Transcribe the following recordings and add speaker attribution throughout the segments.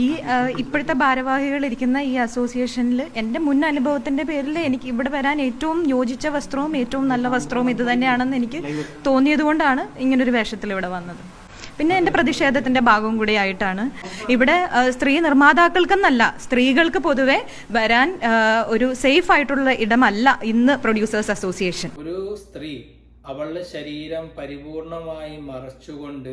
Speaker 1: ഈ ഇപ്പോഴത്തെ ഭാരവാഹികൾ ഇരിക്കുന്ന ഈ അസോസിയേഷനിൽ എന്റെ മുൻ അനുഭവത്തിന്റെ പേരിൽ എനിക്ക് ഇവിടെ വരാൻ ഏറ്റവും യോജിച്ച വസ്ത്രവും ഏറ്റവും നല്ല വസ്ത്രവും ഇത് തന്നെയാണെന്ന് എനിക്ക് തോന്നിയതുകൊണ്ടാണ് ഇങ്ങനൊരു വേഷത്തിൽ ഇവിടെ വന്നത്. പിന്നെ എന്റെ പ്രതിഷേധത്തിന്റെ ഭാഗവും കൂടി ആയിട്ടാണ്. ഇവിടെ സ്ത്രീ നിർമ്മാതാക്കൾക്കെന്നല്ല സ്ത്രീകൾക്ക് പൊതുവെ വരാൻ ഒരു സേഫ് ആയിട്ടുള്ള ഇടമല്ല ഇന്ന് പ്രൊഡ്യൂസേഴ്സ് അസോസിയേഷൻ
Speaker 2: ഒരു സ്ത്രീ അവളുടെ ശരീരം പരിപൂർണമായി മറച്ചുകൊണ്ട്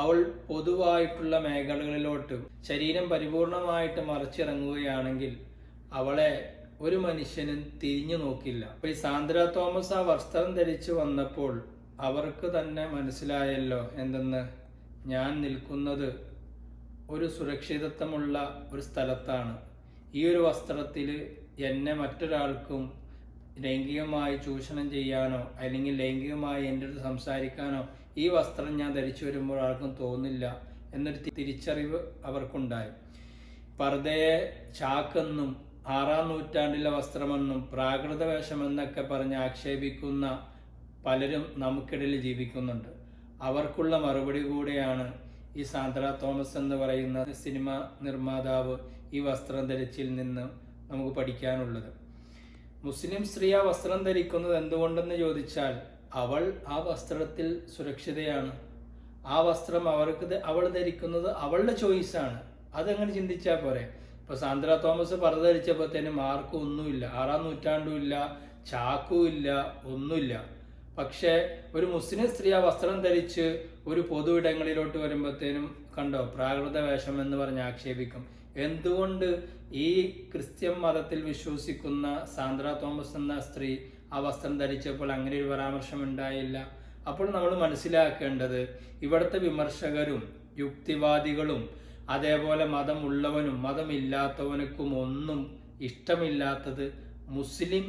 Speaker 2: അവൾ പൊതുവായിട്ടുള്ള മേഖലകളിലോട്ട് ശരീരം പരിപൂർണമായിട്ട് മറിച്ചിറങ്ങുകയാണെങ്കിൽ അവളെ ഒരു മനുഷ്യനും തിരിഞ്ഞു നോക്കില്ല. അപ്പൊ ഈ സാന്ദ്ര തോമസ് ആ വസ്ത്രം ധരിച്ചു വന്നപ്പോൾ അവർക്ക് തന്നെ മനസ്സിലായല്ലോ എന്തെന്ന്. ഞാൻ നിൽക്കുന്നത് ഒരു സുരക്ഷിതത്വമുള്ള ഒരു സ്ഥലത്താണ്. ഈ ഒരു വസ്ത്രത്തിൽ എന്നെ മറ്റൊരാൾക്കും ലൈംഗികമായി ചൂഷണം ചെയ്യാനോ അല്ലെങ്കിൽ ലൈംഗികമായി എന്റെ അടുത്ത് സംസാരിക്കാനോ ഈ വസ്ത്രം ഞാൻ ധരിച്ചു വരുമ്പോൾ ആർക്കും തോന്നില്ല എന്നൊരു തിരിച്ചറിവ് അവർക്കുണ്ടായി. പർദയെ ചാക്കെന്നും ആറാം നൂറ്റാണ്ടിലെ വസ്ത്രമെന്നും പ്രാകൃത വേഷമെന്നൊക്കെ പറഞ്ഞ് ആക്ഷേപിക്കുന്ന പലരും നമുക്കിടയിൽ ജീവിക്കുന്നുണ്ട്. അവർക്കുള്ള മറുപടി കൂടെയാണ് ഈ സാന്ദ്ര തോമസ് എന്ന് പറയുന്ന സിനിമ നിർമ്മാതാവ് ഈ വസ്ത്രം ധരിച്ചിൽ നിന്ന് നമുക്ക് പഠിക്കാനുള്ളത്. മുസ്ലിം സ്ത്രീ ആ വസ്ത്രം ധരിക്കുന്നത് എന്തുകൊണ്ടെന്ന് ചോദിച്ചാൽ അവൾ ആ വസ്ത്രത്തിൽ സുരക്ഷിതയാണ്. ആ വസ്ത്രം അവർക്ക് അവൾ ധരിക്കുന്നത് അവളുടെ ചോയ്സാണ് അതങ്ങനെ ചിന്തിച്ചാൽ പോരെ. ഇപ്പൊ സാന്ദ്ര തോമസ് പറ ധരിച്ചപ്പോഴത്തേനും ആർക്കും ഒന്നുമില്ല. ആറാം നൂറ്റാണ്ടും ഇല്ല ചാക്കും ഇല്ല ഒന്നുമില്ല. പക്ഷേ ഒരു മുസ്ലിം സ്ത്രീ ആ വസ്ത്രം ധരിച്ച് ഒരു പൊതു ഇടങ്ങളിലോട്ട് വരുമ്പോഴത്തേനും കണ്ടോ? പ്രാകൃത വേഷം എന്ന് പറഞ്ഞ് ആക്ഷേപിക്കും. എന്തുകൊണ്ട് ഈ ക്രിസ്ത്യൻ മതത്തിൽ വിശ്വസിക്കുന്ന സാന്ദ്ര തോമസ് എന്ന സ്ത്രീ ആ വസ്ത്രം ധരിച്ചപ്പോൾ അങ്ങനെ ഒരു പരാമർശം ഉണ്ടായില്ല? അപ്പോൾ നമ്മൾ മനസ്സിലാക്കേണ്ടത് ഇവിടുത്തെ വിമർശകരും യുക്തിവാദികളും അതേപോലെ മതം ഉള്ളവനും മതമില്ലാത്തവനക്കും ഒന്നും ഇഷ്ടമില്ലാത്തത് മുസ്ലിം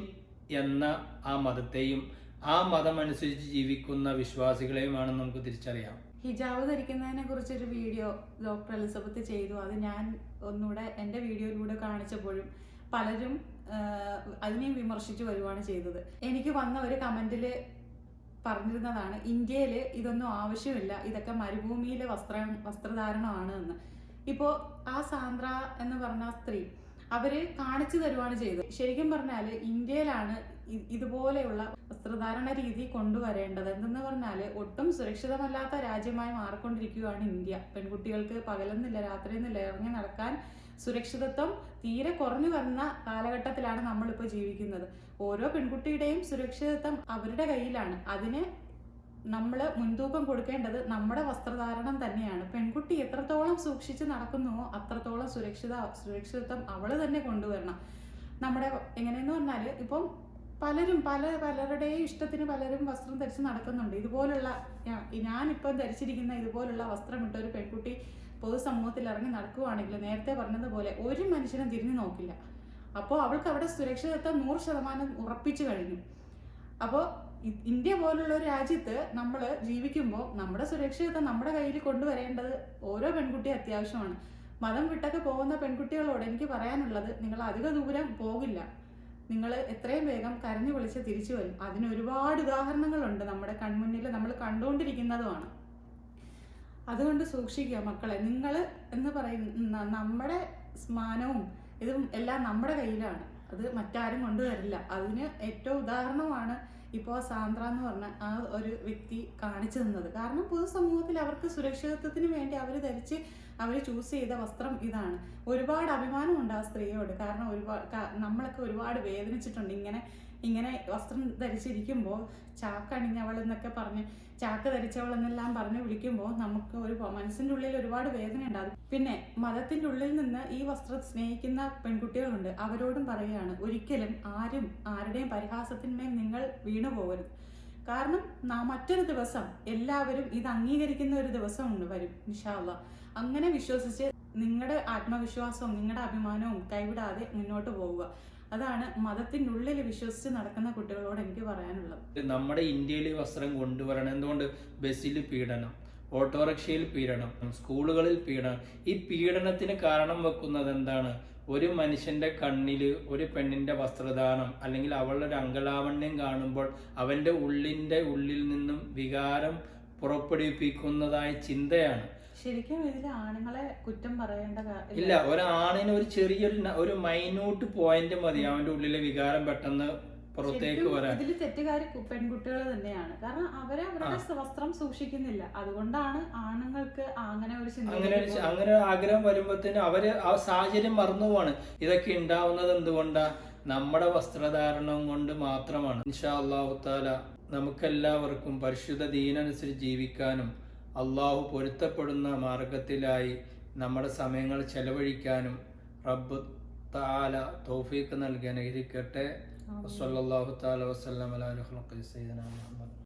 Speaker 2: എന്ന ആ മതത്തെയും ആ മതമനുസരിച്ച് ജീവിക്കുന്ന വിശ്വാസികളെയുമാണ് നമുക്ക് തിരിച്ചറിയാം.
Speaker 3: ഹിജാബ് ധരിക്കുന്നതിനെ കുറിച്ചൊരു വീഡിയോ ഡോക്ടർ എലിസബത്ത് ചെയ്തു. അത് ഞാൻ ഒന്നുകൂടെ എന്റെ വീഡിയോയിലൂടെ കാണിച്ചപ്പോഴും പലരും അതിനെ വിമർശിച്ചു വരുവാണ് ചെയ്തത്. എനിക്ക് വന്ന ഒരു കമന്റിൽ പറഞ്ഞിരുന്നതാണ് ഇന്ത്യയിൽ ഇതൊന്നും ആവശ്യമില്ല. ഇതൊക്കെ മരുഭൂമിയിലെ വസ്ത്ര വസ്ത്രധാരണമാണ് എന്ന്. ഇപ്പോൾ ആ സാന്ദ്ര എന്ന് പറഞ്ഞ സ്ത്രീ അവർ കാണിച്ചു തരുവാണ് ചെയ്തത്. ശരിക്കും പറഞ്ഞാൽ ഇന്ത്യയിലാണ് ഇതുപോലെയുള്ള വസ്ത്രധാരണ രീതി കൊണ്ടുവരേണ്ടത്. എന്തെന്ന് പറഞ്ഞാൽ ഒട്ടും സുരക്ഷിതമല്ലാത്ത രാജ്യമായി മാറിക്കൊണ്ടിരിക്കുകയാണ് ഇന്ത്യ. പെൺകുട്ടികൾക്ക് പകലെന്നില്ല രാത്രിയെന്നില്ല ഇറങ്ങി നടക്കാൻ സുരക്ഷിതത്വം തീരെ കുറഞ്ഞു വരുന്ന കാലഘട്ടത്തിലാണ് നമ്മളിപ്പോൾ ജീവിക്കുന്നത്. ഓരോ പെൺകുട്ടിയുടെയും സുരക്ഷിതത്വം അവരുടെ കയ്യിലാണ്. അതിന് നമ്മൾ മുൻതൂക്കം കൊടുക്കേണ്ടത് നമ്മുടെ വസ്ത്രധാരണം തന്നെയാണ്. പെൺകുട്ടി എത്രത്തോളം സൂക്ഷിച്ച് നടക്കുന്നുവോ അത്രത്തോളം സുരക്ഷിത സുരക്ഷിതത്വം അവൾ തന്നെ കൊണ്ടുവരണം. നമ്മുടെ എങ്ങനെയെന്ന് പറഞ്ഞാൽ ഇപ്പം പലരും പല പലരുടെയും ഇഷ്ടത്തിന് പലരും വസ്ത്രം ധരിച്ച് നടക്കുന്നുണ്ട്. ഇതുപോലുള്ള ഞാൻ ഞാനിപ്പം ധരിച്ചിരിക്കുന്ന ഇതുപോലുള്ള വസ്ത്രം ഇട്ട ഒരു പെൺകുട്ടി പൊതുസമൂഹത്തിൽ ഇറങ്ങി നടക്കുവാണെങ്കിൽ നേരത്തെ പറഞ്ഞതുപോലെ ഒരു മനുഷ്യനും തിരിഞ്ഞു നോക്കില്ല. അപ്പോൾ അവൾക്ക് അവിടെ സുരക്ഷിതത്വം നൂറ് ശതമാനം ഉറപ്പിച്ചു കഴിഞ്ഞു. അപ്പോൾ ഇന്ത്യ പോലുള്ള ഒരു രാജ്യത്ത് നമ്മൾ ജീവിക്കുമ്പോൾ നമ്മുടെ സുരക്ഷിതത്വം നമ്മുടെ കയ്യിൽ കൊണ്ടുവരേണ്ടത് ഓരോ പെൺകുട്ടി അത്യാവശ്യമാണ്. മതം വിട്ടൊക്കെ പോകുന്ന പെൺകുട്ടികളോട് എനിക്ക് പറയാനുള്ളത് നിങ്ങൾ അധിക ദൂരം പോകില്ല. നിങ്ങൾ എത്രയും വേഗം കരഞ്ഞു വിളിച്ച് തിരിച്ചു വരും. അതിന് ഒരുപാട് ഉദാഹരണങ്ങളുണ്ട് നമ്മുടെ കൺമുന്നിൽ നമ്മൾ കണ്ടുകൊണ്ടിരിക്കുന്നതുമാണ്. അതുകൊണ്ട് സൂക്ഷിക്കുക മക്കളെ നിങ്ങൾ എന്ന് പറയുന്ന നമ്മുടെ സ്മാനവും ഇതും എല്ലാം നമ്മുടെ കയ്യിലാണ്. അത് മറ്റാരും കൊണ്ടുവരില്ല. അതിന് ഏറ്റവും ഉദാഹരണമാണ് ഇപ്പോൾ സാന്ദ്ര എന്ന് പറഞ്ഞ ആ ഒരു വ്യക്തി കാണിച്ചു തന്നത്. കാരണം പൊതുസമൂഹത്തിൽ അവർക്ക് സുരക്ഷിതത്വത്തിന് വേണ്ടി അവർ ധരിച്ച് അവർ ചൂസ് ചെയ്ത വസ്ത്രം ഇതാണ്. ഒരുപാട് അഭിമാനമുണ്ട് ആ സ്ത്രീയോട്. കാരണം ഒരുപാട് നമ്മളൊക്കെ ഒരുപാട് വേദനിച്ചിട്ടുണ്ട്. ഇങ്ങനെ ഇങ്ങനെ വസ്ത്രം ധരിച്ചിരിക്കുമ്പോൾ ചാക്കണിഞ്ഞവൾ എന്നൊക്കെ പറഞ്ഞ് ചാക്ക് ധരിച്ചവൾ എന്നെല്ലാം പറഞ്ഞ് വിളിക്കുമ്പോൾ നമുക്ക് ഒരു മനസ്സിന്റെ ഉള്ളിൽ ഒരുപാട് വേദന ഉണ്ടാകും പിന്നെ മതത്തിന്റെ ഉള്ളിൽ നിന്ന് ഈ വസ്ത്രം സ്നേഹിക്കുന്ന പെൺകുട്ടികളുണ്ട്. അവരോടും പറയുകയാണ് ഒരിക്കലും ആരും ആരുടെയും പരിഹാസത്തിന്മേൽ നിങ്ങൾ വീണു പോകരുത് കാരണം മറ്റൊരു ദിവസം എല്ലാവരും ഇത് അംഗീകരിക്കുന്ന ഒരു ദിവസം ഉണ്ട് വരും ഇൻഷാല്ല അങ്ങനെ വിശ്വസിച്ച് നിങ്ങളുടെ ആത്മവിശ്വാസവും നിങ്ങളുടെ അഭിമാനവും കൈവിടാതെ മുന്നോട്ട് പോവുക. അതാണ് മതത്തിന്റെ ഉള്ളിൽ വിശ്വസിച്ച് നടക്കുന്ന കുട്ടികളോട് എനിക്ക് പറയാനുള്ളത്.
Speaker 2: നമ്മുടെ ഇന്ത്യയിൽ വസ്ത്രം കൊണ്ടുവരണം. എന്തുകൊണ്ട്? ബസ്സിൽ പീഡനം. ഓട്ടോറിക്ഷയിൽ പീഡനം സ്കൂളുകളിൽ പീഡനം. ഈ പീഡനത്തിന് കാരണം വെക്കുന്നത് എന്താണ്? ഒരു മനുഷ്യന്റെ കണ്ണിൽ ഒരു പെണ്ണിന്റെ വസ്ത്രദാനം അല്ലെങ്കിൽ അവളുടെ ഒരു അങ്കലാവണ്യം കാണുമ്പോൾ അവന്റെ ഉള്ളിന്റെ ഉള്ളിൽ നിന്നും വികാരം പുറപ്പെടുവിപ്പിക്കുന്നതായ ചിന്തയാണ്.
Speaker 3: ശരിക്കും ഇതിൽ ആണുങ്ങളെ കുറ്റം പറയേണ്ട
Speaker 2: ഇല്ല. ഒരാണിന് ഒരു ചെറിയൊരു ഒരു മൈന്യൂട്ട് പോയിന്റ് മതി. അവന്റെ ഉള്ളിലെ വികാരം പെട്ടെന്ന് പുറത്തേക്ക് വരാൻ.
Speaker 3: ഇതിൽ തെറ്റുകാര് പെൺകുട്ടികൾ തന്നെയാണ്. കാരണം അവരെ അവരുടെ വസ്ത്രം സൂക്ഷിക്കുന്നില്ല. അതുകൊണ്ടാണ് ആണുങ്ങൾക്ക് അങ്ങനെ ഒരു ചിന്ത
Speaker 2: അങ്ങനെ അങ്ങനെ ആഗ്രഹം വരുമ്പോഴത്തേനും അവർ ആ സാഹചര്യം മറന്നു പോവാണ്. ഇതൊക്കെ ഉണ്ടാവുന്നത് എന്തുകൊണ്ടാ? നമ്മുടെ വസ്ത്രധാരണം കൊണ്ട് മാത്രമാണ്. ഇൻഷാ അള്ളാഹു താല നമുക്കെല്ലാവർക്കും പരിശുദ്ധ ദീനനുസരിച്ച് ജീവിക്കാനും അള്ളാഹു പൊരുത്തപ്പെടുന്ന മാർഗത്തിലായി നമ്മുടെ സമയങ്ങൾ ചെലവഴിക്കാനും റബ്ബ് താല തോഫീക്ക് നൽകി അനുഗ്രഹിക്കട്ടെ. وصلى الله تعالى وسلم على خلق سيدنا محمد.